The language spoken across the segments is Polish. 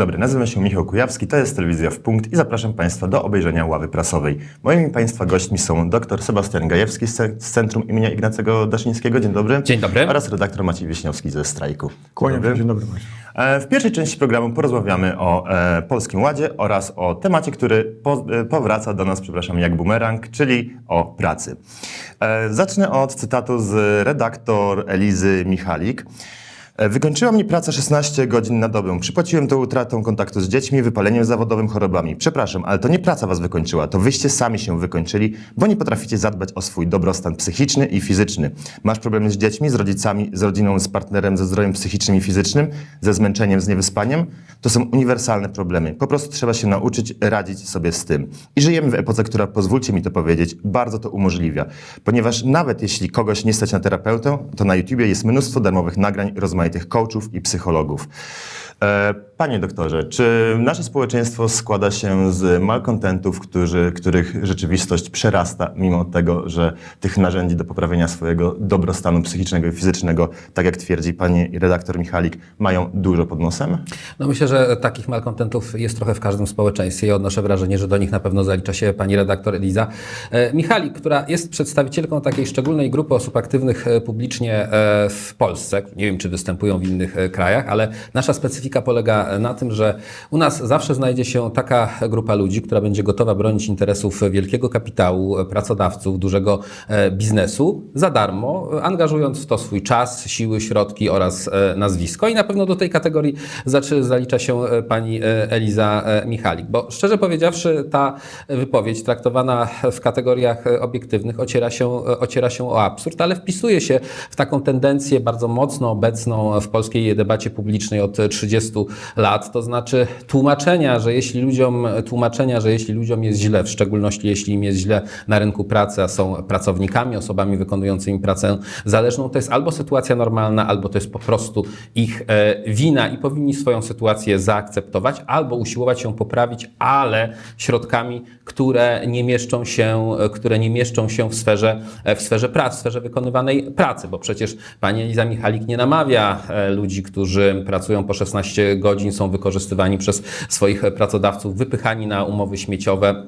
Dzień dobry, nazywam się Michał Kujawski, to jest Telewizja w Punkt i zapraszam Państwa do obejrzenia ławy prasowej. Moimi Państwa gośćmi są dr Sebastian Gajewski z Ce- z Centrum imienia Ignacego Daszyńskiego, dzień dobry. Dzień dobry. Oraz redaktor Maciej Wieśniowski ze Strajku. Dzień Kłaniam dobry. się, dzień dobry. E, W pierwszej części programu porozmawiamy o e, Polskim Ładzie oraz o temacie, który po, e, powraca do nas, przepraszam, jak bumerang, czyli o pracy. E, zacznę od cytatu z redaktor Elizy Michalik. E, Wykończyła mnie praca 16 godzin na dobę. Przypłaciłem to utratą kontaktu z dziećmi, wypaleniem zawodowym, chorobami. Przepraszam, ale to nie praca was wykończyła, to wyście sami się wykończyli, bo nie potraficie zadbać o swój dobrostan psychiczny i fizyczny. Masz problemy z dziećmi, z rodzicami, z rodziną, z partnerem, ze zdrowiem psychicznym i fizycznym, ze zmęczeniem, z niewyspaniem? To są uniwersalne problemy. Po prostu trzeba się nauczyć radzić sobie z tym. I żyjemy w epoce, która, pozwólcie mi to powiedzieć, bardzo to umożliwia. Ponieważ nawet jeśli kogoś nie stać na terapeutę, to na YouTubie jest mnóstwo darmowych nagrań rozmaitych coachów i psychologów. E, Panie doktorze, czy nasze społeczeństwo składa się z malkontentów, którzy, których rzeczywistość przerasta, mimo tego, że tych narzędzi do poprawienia swojego dobrostanu psychicznego i fizycznego, tak jak twierdzi pani redaktor Michalik, mają dużo pod nosem? No myślę, że takich malkontentów jest trochę w każdym społeczeństwie i odnoszę wrażenie, że do nich na pewno zalicza się pani redaktor Eliza e, Michalik, która jest przedstawicielką takiej szczególnej grupy osób aktywnych e, publicznie w Polsce. Nie wiem, czy występują w innych krajach, ale nasza specyfika polega na tym, że u nas zawsze znajdzie się taka grupa ludzi, która będzie gotowa bronić interesów wielkiego kapitału, pracodawców, dużego e, biznesu za darmo, angażując w to swój czas, siły, środki oraz e, nazwisko. I na pewno do tej kategorii zalicza się e, pani Eliza Michalik. Bo szczerze powiedziawszy, ta wypowiedź traktowana w kategoriach obiektywnych ociera się, ociera się o absurd, ale wpisuje się w taką tendencję bardzo mocno obecną w polskiej debacie publicznej od 30 lat, to znaczy tłumaczenia, że jeśli ludziom, tłumaczenia, że jeśli ludziom jest źle, w szczególności jeśli im jest źle na rynku pracy, a są pracownikami, osobami wykonującymi pracę zależną, to jest albo sytuacja normalna, albo to jest po prostu ich e, wina i powinni swoją sytuację zaakceptować, albo usiłować ją poprawić, ale środkami, które nie mieszczą się, które nie mieszczą się w sferze, e, w sferze pracy, w sferze wykonywanej pracy, bo przecież pani Eliza Michalik nie namawia e, ludzi, którzy pracują po 16 godzin, są wykorzystywani przez swoich pracodawców, wypychani na umowy śmieciowe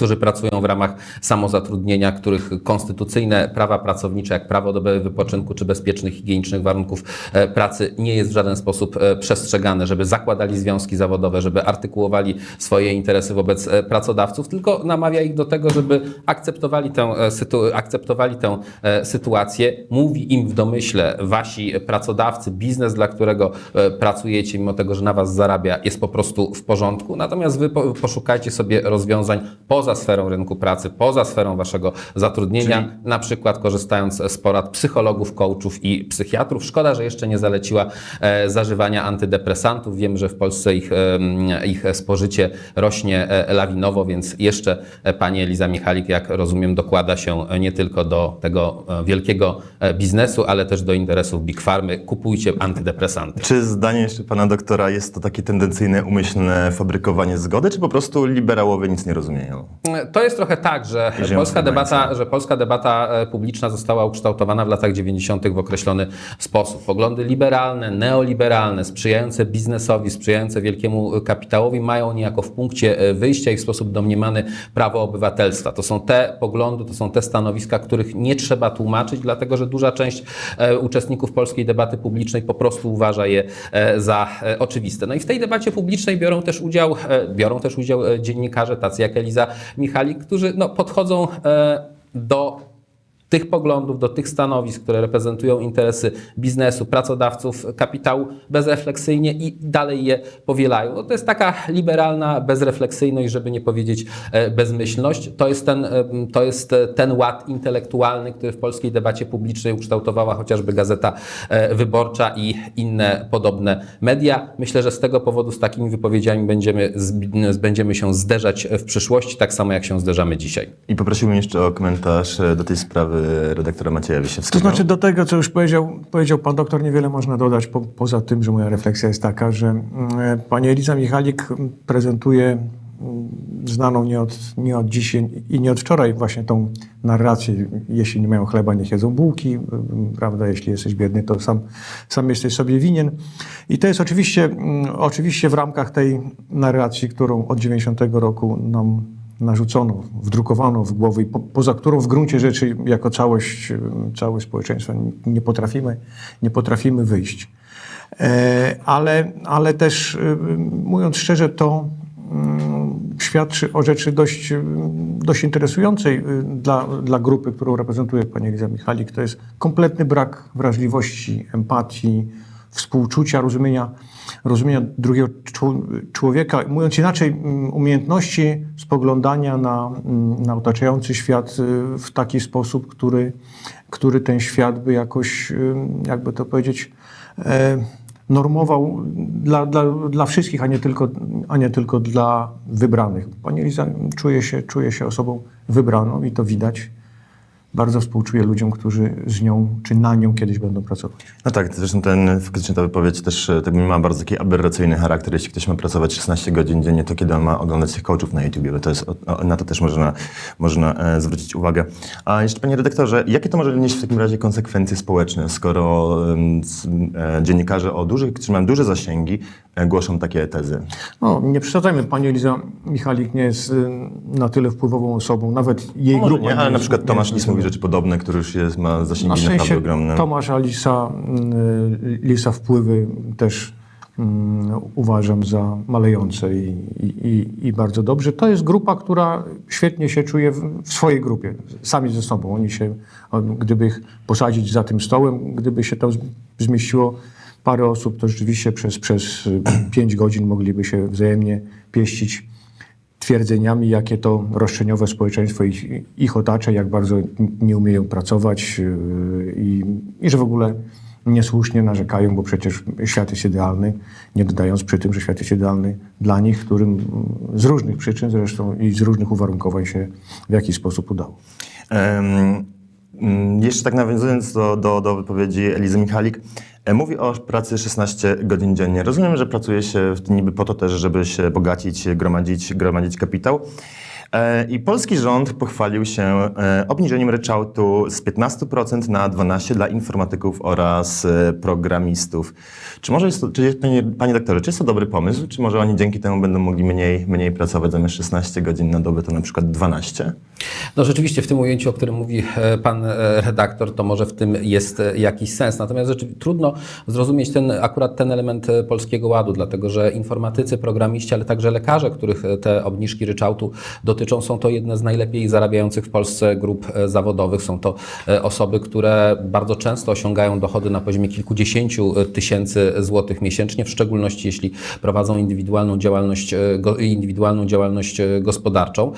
którzy pracują w ramach samozatrudnienia, których konstytucyjne prawa pracownicze, jak prawo do wypoczynku czy bezpiecznych, higienicznych warunków e, pracy, nie jest w żaden sposób e, przestrzegane, żeby zakładali związki zawodowe, żeby artykułowali swoje interesy wobec e, pracodawców, tylko namawia ich do tego, żeby akceptowali tę, akceptowali tę sytuację. Mówi im w domyśle wasi pracodawcy, biznes, dla którego pracujecie, mimo tego, że na was zarabia, jest po prostu w porządku. Natomiast wy po- poszukajcie sobie rozwiązań poza sferą rynku pracy, poza sferą waszego zatrudnienia, na przykład korzystając z porad psychologów, coachów i psychiatrów. Szkoda, że jeszcze nie zaleciła e, zażywania antydepresantów. Wiem, że w Polsce ich, ich spożycie rośnie e, lawinowo, więc jeszcze e, pani Eliza Michalik, jak rozumiem, dokłada się nie tylko do tego wielkiego biznesu, ale też do interesów Big Farmy. Kupujcie antydepresanty. Czy zdaniem jeszcze pana doktora jest to takie tendencyjne, umyślne fabrykowanie zgody, czy po prostu liberałowie nic nie rozumieją? To jest trochę tak, że polska, debata, że polska debata e, publiczna została ukształtowana w latach 90. w określony sposób. Poglądy liberalne, neoliberalne, sprzyjające biznesowi, sprzyjające wielkiemu kapitałowi mają niejako w punkcie e, wyjścia i w sposób domniemany prawo obywatelstwa. To są te poglądy, to są te stanowiska, których nie trzeba tłumaczyć, dlatego że duża część e, uczestników polskiej debaty publicznej po prostu uważa je za oczywiste. No i w tej debacie publicznej biorą też udział, biorą też udział dziennikarze tacy jak Eliza Michalik, którzy no, podchodzą e, do tych poglądów, do tych stanowisk, które reprezentują interesy biznesu, pracodawców, kapitału bezrefleksyjnie i dalej je powielają. No to jest taka liberalna bezrefleksyjność, żeby nie powiedzieć e, bezmyślność. To jest, ten, e, to jest e, ten ład intelektualny, który w polskiej debacie publicznej ukształtowała chociażby Gazeta Wyborcza i inne podobne media. Myślę, że z tego powodu z takimi wypowiedziami będziemy, będziemy się zderzać w przyszłości, tak samo jak się zderzamy dzisiaj. I poprosiłbym jeszcze o komentarz do tej sprawy redaktora Macieja To Wiesiewskiego. znaczy do tego, co już powiedział, powiedział pan doktor, niewiele można dodać, po, poza tym, że moja refleksja jest taka, że mm, pani Eliza Michalik prezentuje mm, znaną nie od, nie od dziś i nie od wczoraj właśnie tą narrację, jeśli nie mają chleba, niech jedzą bułki, y, prawda, jeśli jesteś biedny, to sam, sam jesteś sobie winien. I to jest oczywiście, mm, oczywiście w ramkach tej narracji, którą od 90 roku nam narzucono, wdrukowano w głowy po, poza którą w gruncie rzeczy jako całość, y, całe społeczeństwo nie potrafimy, nie potrafimy wyjść. E, Ale, ale też, y, mówiąc szczerze, to mm, świadczy o rzeczy dość, y, dość interesującej dla, dla grupy, którą reprezentuje pani Eliza Michalik. To jest kompletny brak wrażliwości, empatii, współczucia, rozumienia, rozumienia drugiego czł- człowieka. Mówiąc inaczej, mm, umiejętności spoglądania na, mm, na otaczający świat y, w taki sposób, który, który ten świat by jakoś, y, jakby to powiedzieć, e, normował dla, dla, dla wszystkich, a nie, tylko, a nie tylko dla wybranych. Pani Eliza czuje się, czuje się osobą wybraną i to widać. Bardzo współczuję ludziom, którzy z nią czy na nią kiedyś będą pracować. No tak, zresztą ten, faktycznie ta wypowiedź też tak ma bardzo taki aberracyjny charakter. Jeśli ktoś ma pracować 16 godzin dziennie, to kiedy on ma oglądać tych coachów na YouTubie, bo to jest, na to też można, można e, zwrócić uwagę. A jeszcze panie redaktorze, jakie to może nieść w takim razie konsekwencje społeczne, skoro e, dziennikarze o dużych, którzy mają duże zasięgi, głoszą takie tezy? No, nie przesadzajmy, pani Eliza Michalik nie jest na tyle wpływową osobą, nawet jej No grupa. nie, ale na jest- przykład nie Tomasz Lis mówi rzeczy podobne, który już jest, ma Na zasięgi naprawdę szczęście ogromne. Tomasz Alisa, y, Lisa wpływy też mm, uważam za malejące i, i, i- i bardzo dobrze. To jest grupa, która świetnie się czuje w, w swojej grupie, sami ze sobą. Oni się, gdyby ich posadzić za tym stołem, gdyby się tam z- zmieściło parę osób, to rzeczywiście przez, przez y, pięć godzin mogliby się wzajemnie pieścić twierdzeniami, jakie to roszczeniowe społeczeństwo ich, ich otacza, jak bardzo nie umieją pracować yy, i, i że w ogóle niesłusznie narzekają, bo przecież świat jest idealny, nie dodając przy tym, że świat jest idealny dla nich, którym z różnych przyczyn zresztą i z różnych uwarunkowań się w jakiś sposób udało. Mm, Jeszcze tak nawiązując do, do, do wypowiedzi Elizy Michalik, e, mówi o pracy 16 godzin dziennie. Rozumiem, że pracuje się w- po to też, żeby się bogacić, gromadzić, gromadzić kapitał. E, I polski rząd pochwalił się e, obniżeniem ryczałtu z 15% na 12% dla informatyków oraz e, programistów. Czy może jest to, czy jest, panie, panie doktorze, czy jest to dobry pomysł? Czy może oni dzięki temu będą mogli mniej, mniej pracować zamiast 16 godzin na dobę, to na przykład 12? No rzeczywiście w tym ujęciu, o którym mówi pan redaktor, to może w tym jest jakiś sens. Natomiast trudno zrozumieć ten, akurat ten element Polskiego Ładu, dlatego że informatycy, programiści, ale także lekarze, których te obniżki ryczałtu dotyczą, są to jedne z najlepiej zarabiających w Polsce grup e, zawodowych. Są to e, osoby, które bardzo często osiągają dochody na poziomie kilkudziesięciu e, tysięcy złotych miesięcznie, w szczególności jeśli prowadzą indywidualną działalność, indywidualną działalność gospodarczą.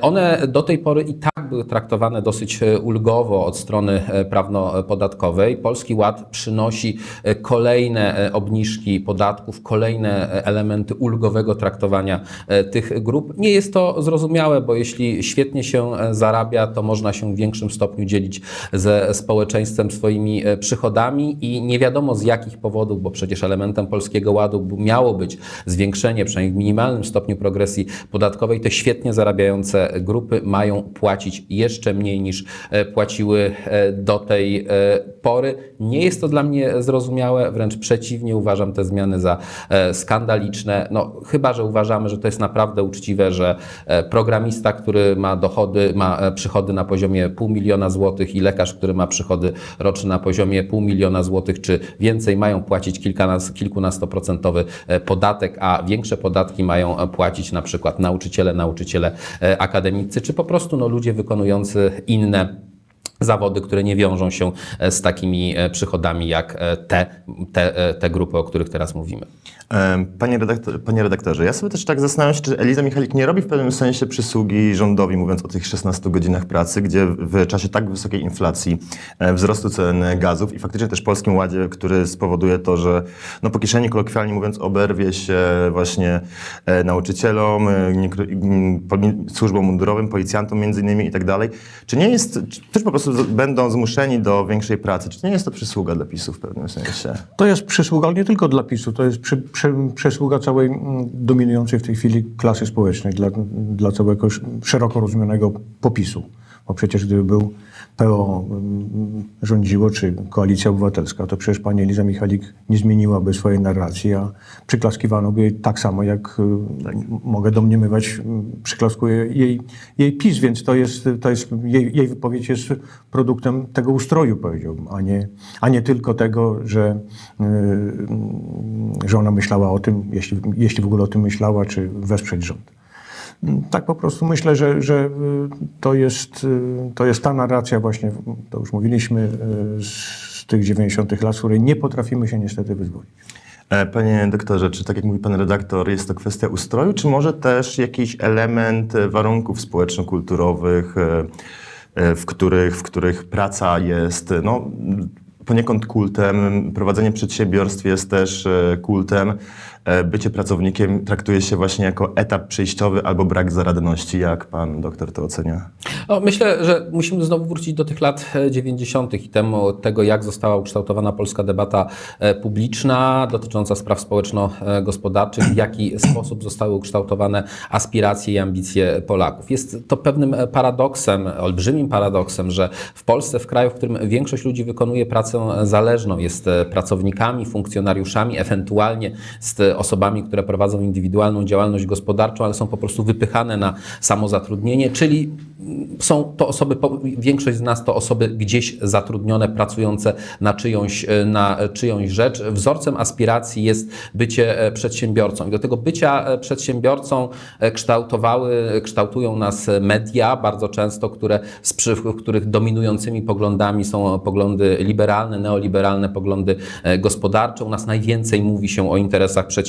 One do tej pory i tak były traktowane dosyć ulgowo od strony prawno-podatkowej. Polski Ład przynosi kolejne obniżki podatków, kolejne elementy ulgowego traktowania tych grup. Nie jest to zrozumiałe, bo jeśli świetnie się e, zarabia, to można się w większym stopniu dzielić ze społeczeństwem swoimi e, przychodami i nie wiadomo z jakich powodów, bo przecież elementem Polskiego Ładu miało być zwiększenie, przynajmniej w minimalnym stopniu progresji podatkowej, te świetnie zarabiające grupy mają płacić jeszcze mniej niż e, płaciły do tej pory. Nie jest to dla mnie zrozumiałe, wręcz przeciwnie, uważam te zmiany za skandaliczne. No, chyba, że uważamy, że to jest naprawdę uczciwe, że e, programista, który ma dochody, ma e, przychody na poziomie pół miliona złotych i lekarz, który ma przychody roczne na poziomie pół miliona złotych czy więcej, mają płacić kilkunastoprocentowy e, podatek, a większe podatki mają e, płacić na przykład nauczyciele, nauczyciele akademicy, czy po prostu no, ludzie wykonujący inne zawody, które nie wiążą się e, z takimi e, przychodami jak e, te, te, te grupy, o których teraz mówimy. Panie, redaktor, panie redaktorze, ja sobie też tak zastanawiam się, czy Eliza Michalik nie robi w pewnym sensie przysługi rządowi, mówiąc o tych 16 godzinach pracy, gdzie w czasie tak wysokiej inflacji, wzrostu cen gazów i faktycznie też Polskim Ładzie, który spowoduje to, że no po kieszeni kolokwialnie mówiąc oberwie się właśnie nauczycielom, służbom mundurowym, policjantom między innymi i tak dalej. Czy nie jest, czy też po prostu prostu będą zmuszeni do większej pracy. Czy nie jest to przysługa dla PiSu w pewnym sensie? To jest przysługa ale nie tylko dla PiSu, to jest przy, przy, przysługa całej mm, dominującej w tej chwili klasy społecznej, dla, dla całego sz- szeroko rozumianego popisu. Bo przecież gdyby był PO mm, rządziło, czy Koalicja Obywatelska, to przecież pani Eliza Michalik nie zmieniłaby swojej narracji, a przyklaskiwano by jej tak samo, jak y, m- mogę domniemywać, przyklaskuje jej, jej PiS, więc to jest, to jest jej, jej wypowiedź jest produktem tego ustroju, powiedziałbym, a nie, a nie tylko tego, że, y, że ona myślała o tym, jeśli, jeśli w ogóle o tym myślała, czy wesprzeć rząd. Tak po prostu myślę, że, że y, to, jest, y, to jest ta narracja właśnie, to już mówiliśmy, y, z tych 90 lat, z której nie potrafimy się niestety wyzwolić. E, Panie doktorze, czy tak jak mówi pan redaktor, jest to kwestia ustroju, czy może też jakiś element e, warunków społeczno-kulturowych, e, w których, w których praca jest no, poniekąd kultem, prowadzenie przedsiębiorstw jest też kultem, bycie pracownikiem traktuje się właśnie jako etap przejściowy albo brak zaradności. Jak pan doktor to ocenia? No, myślę, że musimy znowu wrócić do tych lat e, 90. i temu, tego, jak została ukształtowana polska debata e, publiczna dotycząca spraw społeczno-gospodarczych, w jaki sposób zostały ukształtowane aspiracje i ambicje Polaków. Jest to pewnym e, paradoksem, olbrzymim paradoksem, że w Polsce, w kraju, w którym większość ludzi wykonuje pracę zależną, jest e, pracownikami, funkcjonariuszami, ewentualnie z e, osobami, które prowadzą indywidualną działalność gospodarczą, ale są po prostu wypychane na samozatrudnienie, czyli są to osoby, większość z nas to osoby gdzieś zatrudnione, pracujące na czyjąś, e, na czyjąś rzecz. Wzorcem aspiracji jest bycie e, przedsiębiorcą. I do tego bycia e, przedsiębiorcą kształtowały, kształtują nas media bardzo często, które, w których dominującymi poglądami są poglądy liberalne, neoliberalne, poglądy gospodarcze. U nas najwięcej mówi się o interesach przedsiębiorców.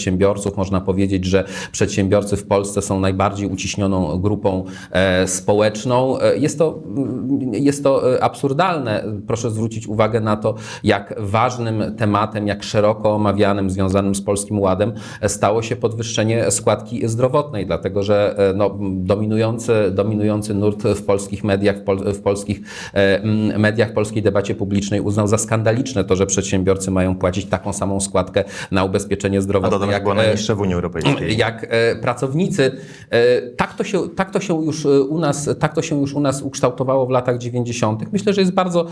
Można powiedzieć, że przedsiębiorcy w Polsce są najbardziej uciśnioną grupą e, społeczną. E, Jest to, mm, jest to e, absurdalne. Proszę zwrócić uwagę na to, jak ważnym tematem, jak szeroko omawianym, związanym z Polskim Ładem stało się podwyższenie składki zdrowotnej, dlatego że no, dominujący, dominujący nurt w polskich mediach, w, pol, w polskich mediach, polskiej debacie publicznej uznał za skandaliczne to, że przedsiębiorcy mają płacić taką samą składkę na ubezpieczenie zdrowotne. Jak, była e, najniższa w Unii Europejskiej. jak e, pracownicy. E, tak, to się, tak to się już u nas, tak to się już u nas ukształtowało w latach 90. Myślę, że jest bardzo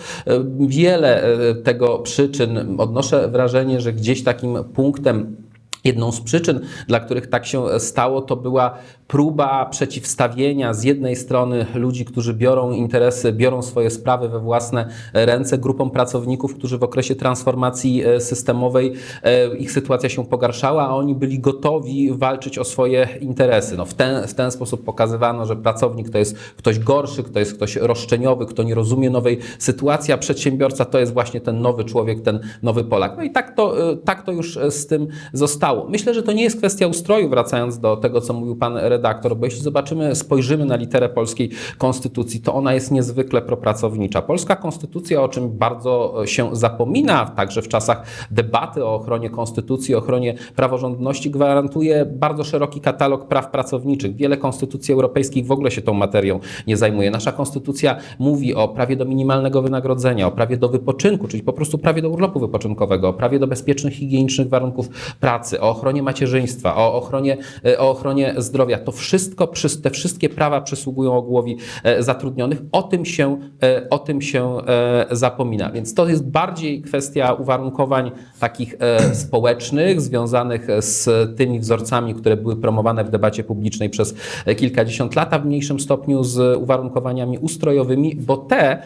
wiele tego przyczyn. Odnoszę wrażenie, że gdzieś takim punktem Jedną z przyczyn, dla których tak się stało, to była próba przeciwstawienia z jednej strony ludzi, którzy biorą interesy, biorą swoje sprawy we własne ręce, grupom pracowników, którzy w okresie transformacji e, systemowej e, ich sytuacja się pogarszała, a oni byli gotowi walczyć o swoje interesy. No, w, ten, w ten sposób pokazywano, że pracownik to jest ktoś gorszy, kto jest ktoś roszczeniowy, kto nie rozumie nowej sytuacji, a przedsiębiorca to jest właśnie ten nowy człowiek, ten nowy Polak. No i tak to, e, tak to już z tym zostało. Myślę, że to nie jest kwestia ustroju, wracając do tego, co mówił pan bo jeśli zobaczymy, spojrzymy na literę polskiej konstytucji, to ona jest niezwykle propracownicza. Polska konstytucja, o czym bardzo e, się zapomina, także w czasach debaty o ochronie konstytucji, ochronie praworządności, gwarantuje bardzo szeroki katalog praw pracowniczych. Wiele konstytucji europejskich w ogóle się tą materią nie zajmuje. Nasza konstytucja mówi o prawie do minimalnego wynagrodzenia, o prawie do wypoczynku, czyli po prostu prawie do urlopu wypoczynkowego, o prawie do bezpiecznych, higienicznych warunków pracy, o ochronie macierzyństwa, o ochronie, e, o ochronie zdrowia. To wszystko, te wszystkie prawa przysługują ogółowi e, zatrudnionych. O tym się, e, o tym się e, zapomina. Więc to jest bardziej kwestia uwarunkowań takich społecznych, związanych z tymi wzorcami, które były promowane w debacie publicznej przez kilkadziesiąt lat, a w mniejszym stopniu z uwarunkowaniami ustrojowymi, bo te,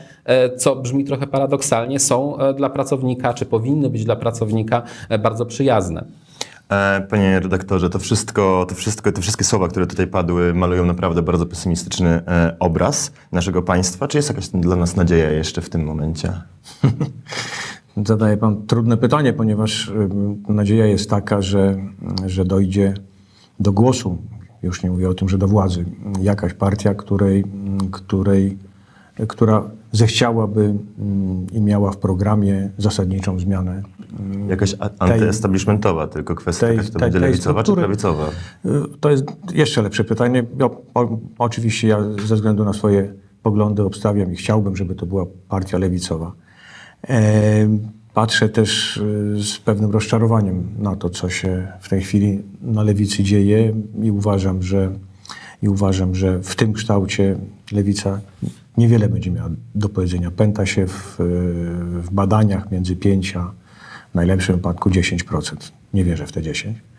co brzmi trochę paradoksalnie, są dla pracownika, czy powinny być dla pracownika bardzo przyjazne. E, Panie redaktorze, to wszystko, to wszystko, te wszystkie słowa, które tutaj padły, malują naprawdę bardzo pesymistyczny e, obraz naszego państwa. Czy jest jakaś dla nas nadzieja jeszcze w tym momencie? Zadaje pan trudne pytanie, ponieważ y, nadzieja jest taka, że, że dojdzie do głosu, już nie mówię o tym, że do władzy, jakaś partia, której, której, która zechciałaby mm, i miała w programie zasadniczą zmianę Jakaś a- antyestablishmentowa, tylko kwestia, tej- jakaś to tej- będzie tej lewicowa czy prawicowa? Y, To jest jeszcze lepsze pytanie. Ja, o, oczywiście ja ze względu na swoje poglądy obstawiam i chciałbym, żeby to była partia lewicowa. E, Patrzę też e, z pewnym rozczarowaniem na to, co się w tej chwili na lewicy dzieje i uważam, że, i uważam, że w tym kształcie lewica niewiele będzie miała do powiedzenia. Pęta się w, e, w badaniach między 5 a w najlepszym wypadku 10%. Nie wierzę w te 10 e,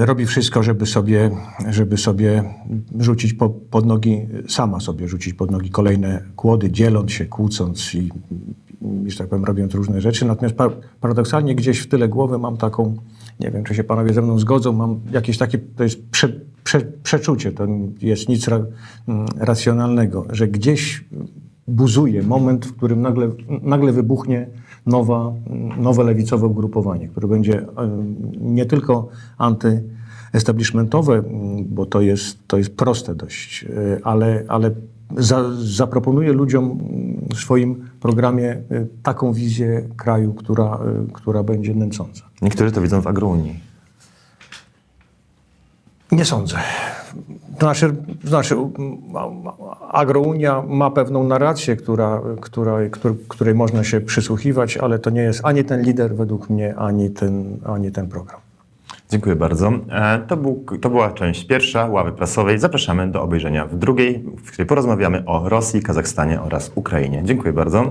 robi wszystko, żeby sobie, żeby sobie rzucić po, pod nogi, sama sobie rzucić pod nogi kolejne kłody, dzieląc się, kłócąc i, i że tak powiem, robiąc różne rzeczy. Natomiast par, paradoksalnie gdzieś w tyle głowy mam taką, nie wiem, czy się panowie ze mną zgodzą, mam jakieś takie, to jest prze, prze, przeczucie, to jest nic ra, mm, racjonalnego, że gdzieś buzuje moment, w którym nagle, nagle wybuchnie nowa, nowe lewicowe ugrupowanie, które będzie nie tylko antyestablishmentowe, m, bo to jest, to jest proste dość, e, ale, ale za, zaproponuje ludziom w swoim programie e, taką wizję kraju, która, e, która będzie nęcąca. Niektórzy to widzą w agrounii. Nie sądzę. To znaczy, to znaczy Agrounia ma pewną narrację, która, która, któr- której można się przysłuchiwać, ale to nie jest ani ten lider według mnie, ani ten, ani ten program. Dziękuję bardzo. E, To, był, to była część pierwsza ławy prasowej. Zapraszamy do obejrzenia w drugiej, w której porozmawiamy o Rosji, Kazachstanie oraz Ukrainie. Dziękuję bardzo.